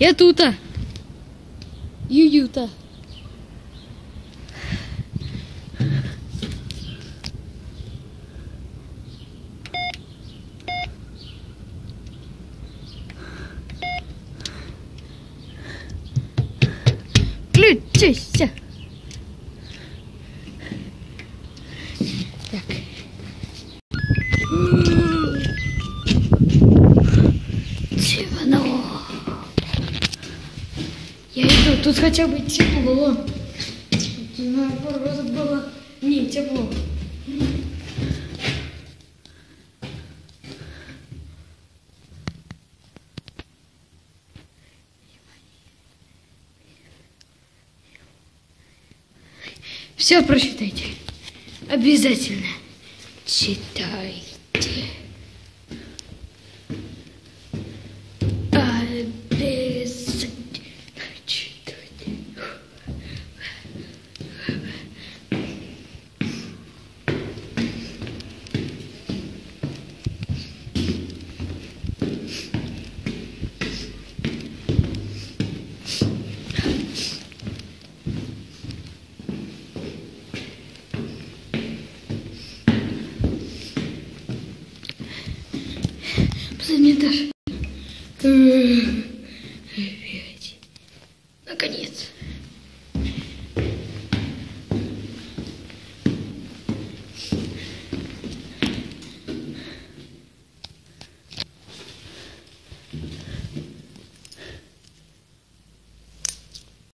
Я тута. Ююта. Включися. Так. Я иду, тут хотя бы тепло. На пару раз было не тепло. Все прочитайте. Обязательно. Читайте. Что-то мне даже... Опять. Наконец.